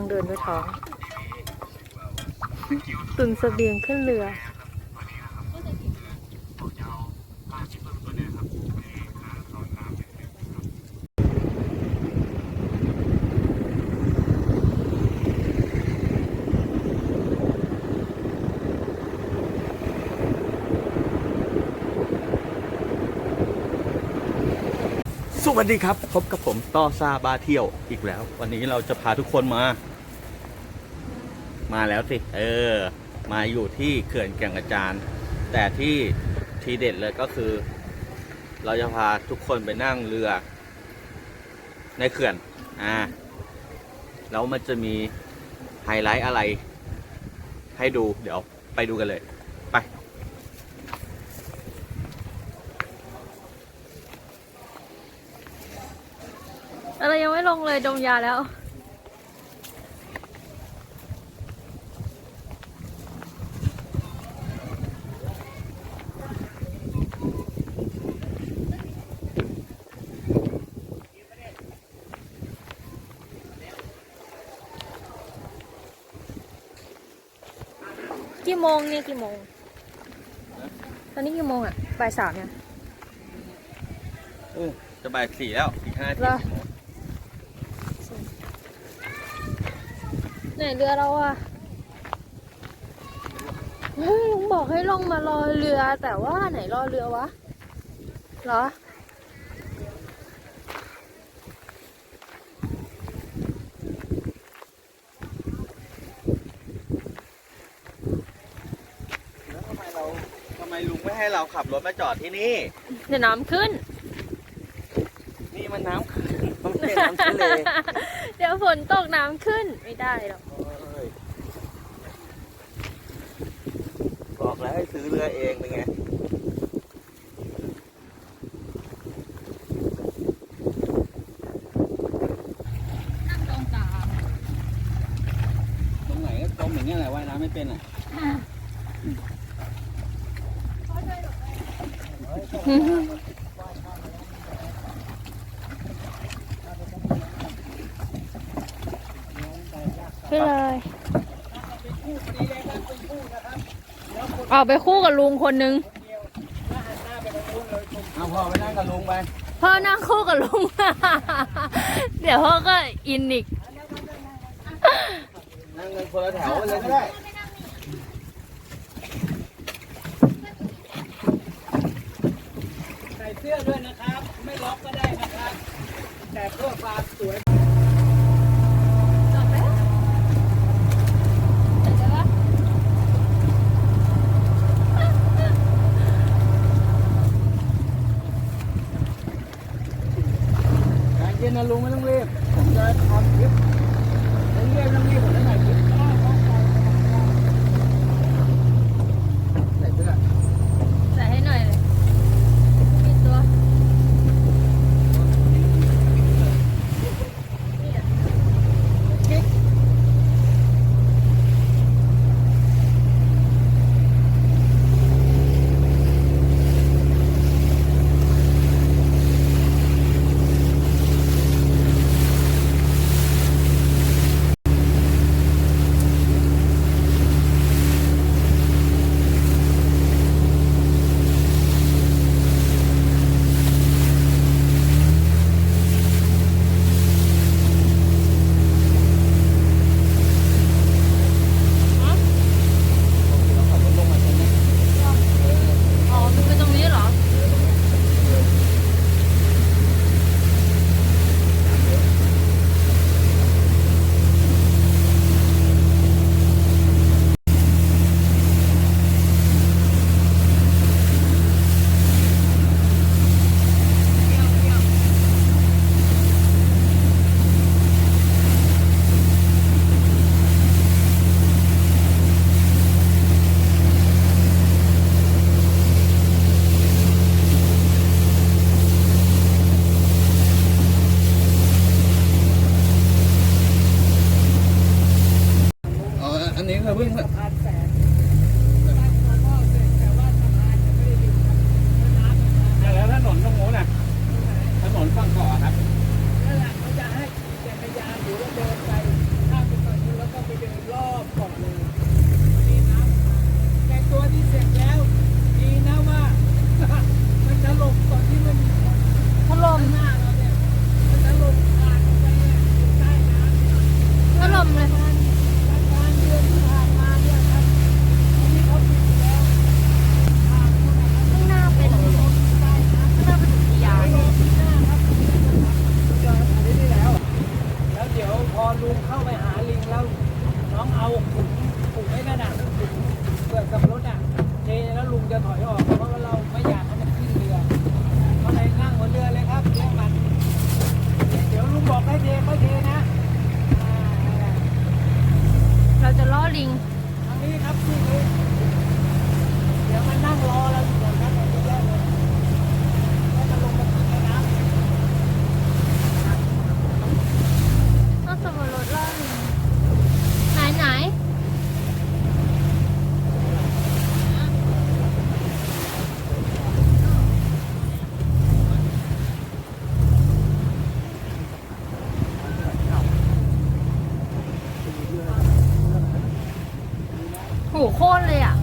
ต้องเดินด้วยท้อง ตุนเสบียงขึ้นเรือ วัสดีครับ พบกับผมต้อซาบาเที่ยวอีกแล้ว วันนี้เราจะพาทุกคนมา มาแล้วสิ เออ มาอยู่ที่เขื่อนแก่งกระจานแต่ที่ทีเด็ดเลยก็คือ เราจะพาทุกคนไปนั่งเรือ ในเขื่อน อ่า แล้วมันจะมีไฮไลท์อะไร ให้ดูเดี๋ยวไปดูกันเลย ไป อะไรยังไม่ลงเลยดมยาแล้ว กี่โมงเนี่ยกี่โมง ตอนนี้กี่โมงอะบ่ายสามเนี่ยโอ้จะบ่ายสี่แล้วอีกห้านาที เหรอ ไหนเรือเราอะเฮ้ยลุงบอกให้ลงมารอเรือ แต่ว่าไหนรอเรือวะเหรอแล้วทำไมเราทำไมลุงไม่ให้เราขับรถมาจอดที่นี่ เดี๋ยวน้ำขึ้น นี่มันน้ำขึ้นมันเป็นน้ำทะเล เดี๋ยวฝนตกน้ำขึ้นไม่ได้หรอก โอ้ยบอกแล้ว ให้ซื้อเรือเองเป็นไงนั่งตรงกลางตรงไหนก็จมอย่างเงี้ยแหละว่ายน้ำไม่เป็นอะขึ้นเลยเอาไปคู่กับลุงคนนึงเอาพ่อไปนั่งกับลุงไปพ่อนั่งคู่กับลุง เดี๋ยวพ่อก็อินอีก นั่งกันคนละแถวเลยก็ได้ใส่เสื้อด้วยนะครับ ไม่ล็อกก็ได้นะครับ แต่เพื่อความสวย morning. โค้นเลยอะ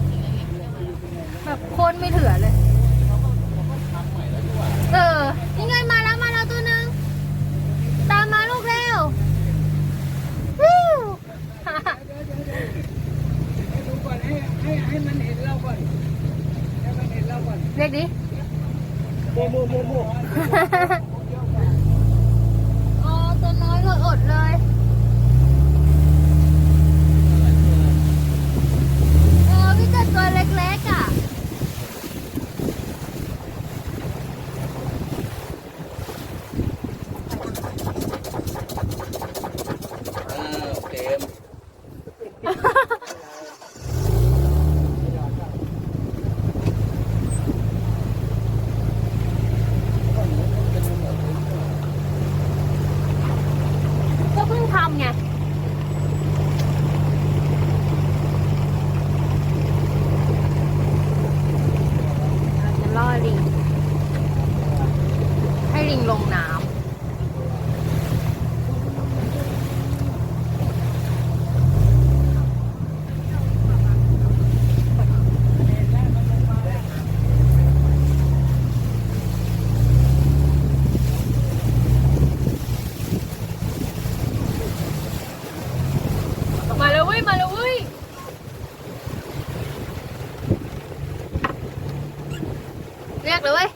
เรียกเลยเว้ย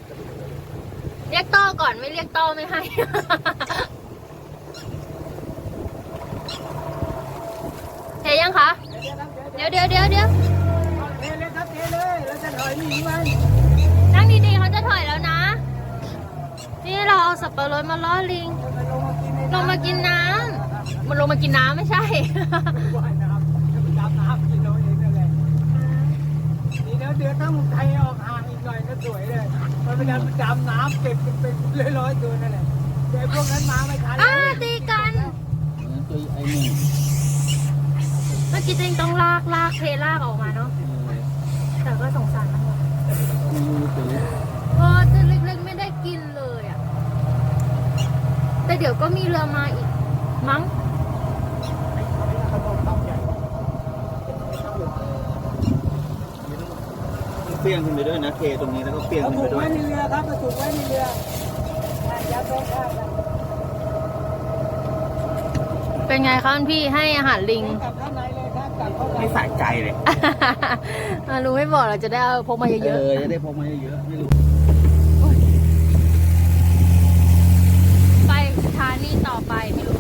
เรียกต้อก่อนไม่เรียกต้อไม่ให้ เทยังคะ เดี๋ยวเดี๋ยวเดี๋ยวเดี๋ยวเทเลยครับเทเลยเราจะถอยหนีมันนั่งดีๆเขาจะถอยแล้วนะ นี่เราเอาสับปะรดมาล่อลิง ลงมากินน้ำมันลงมากินน้ำไม่ใช่นี่เดี๋ยวเดี๋ยวถ้ามึงไทยออกห่างอีกหน่อยก็สวยเลย มันไปดำดำน้ำเก็บเป็นเป็นร้อยๆตัวนั่นแหละเดี๋ยวพวกนั้นมาไม่ทันอ้าตีกัน นั่นตัวไอ้หนึ่งเมื่อกี้จริงต้องลากลากเทลากออกมาเนาะ แต่ก็สงสารมันหมดมีตัวเล็กเออตัวเล็กๆไม่ได้กินเลยอะ แต่เดี๋ยวก็มีเรือมาอีกมั้ง ปี้ยงขึ้นไปด้วยนะเทตรงนี้แล้วก็เปี้ยงเขาขึ้นผูไปกด้วไว้ยในเรือครับเขาผูกไว้ในเรือยัดไว้ข้างกันเป็นไงคะคุณพี่ให้อาหารลิง กลับข้างในเลยครับกลับเข้าไปไม่สะใจเลยอะลุงไม่บอกเราจะได้เอาพกมาเยเออะอจะได้พกมาเยอะๆไม่รู้ๆ ไปสถานีต่อไปไม่รู้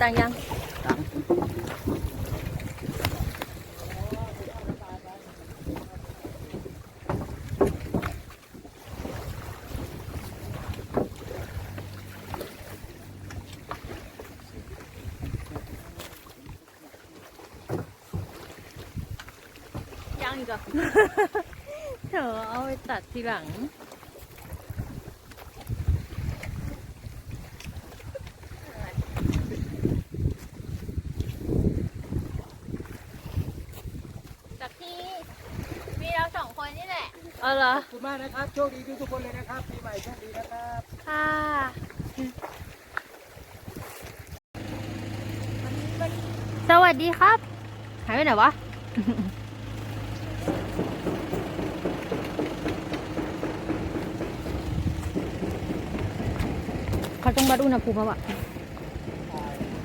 ตังค์ยังตังยังอีกเหรอเดี๋ยวเอาไปตัดทีหลัง จากที่มีเราสองคนนี่แหละ เออเหรอ ขอบคุณมากนะครับ โชคดีทุกๆคนเลยนะครับปีใหม่โชคดีนะครับ ค่ะสวัสดีครับ หายไปไหนวะ เขาต้องวัดอุณหภูมิมาว่ะ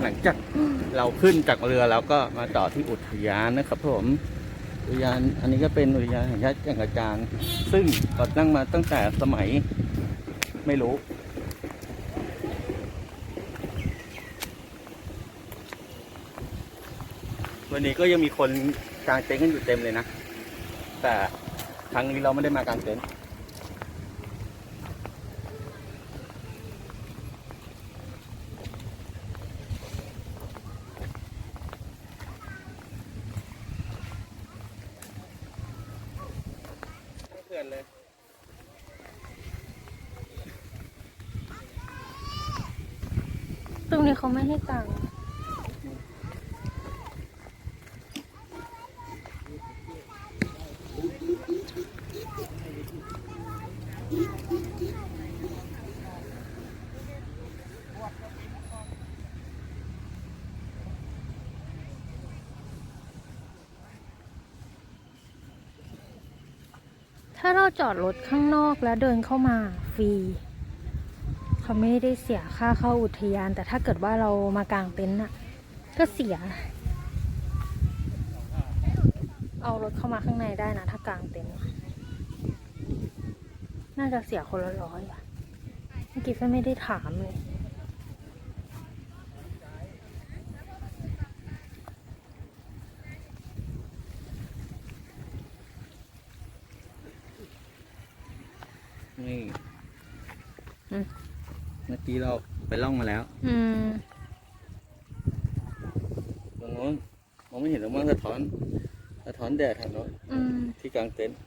หลังจากเราขึ้นจากเรือแล้วก็มาต่อที่อุทยานนะครับผม อุทยานอันนี้ก็เป็นอุทยานแห่งชาติแก่งกระจานซึ่งก่อตั้งมาตั้งแต่สมัยไม่รู้ วันนี้ก็ยังมีคนกางเต็นท์กันอยู่เต็มเลยนะ แต่ครั้งนี้เราไม่ได้มากางเต็นท์ นเลยตรงนี้เขาไม่ให้ตังค์ ถ้าเราจอดรถข้างนอกแล้วเดินเข้ามาฟรี เขาไม่ได้เสียค่าเข้าอุทยาน แต่ถ้าเกิดว่าเรามากางเต็นท์น่ะ ก็เสีย เอารถเข้ามาข้างในได้นะ ถ้ากางเต็นท์น่าจะเสียคนละร้อยอะเมื่อกี้เฟนไม่ได้ถามเลย นี่อืม เมื่อกี้เราไปล่องมาแล้วอืม ตรงโน้นมองไม่เห็นหรอกมั้งสะท้อน สะท้อนแดดทางโน้นอืม ที่กลางเต็นท์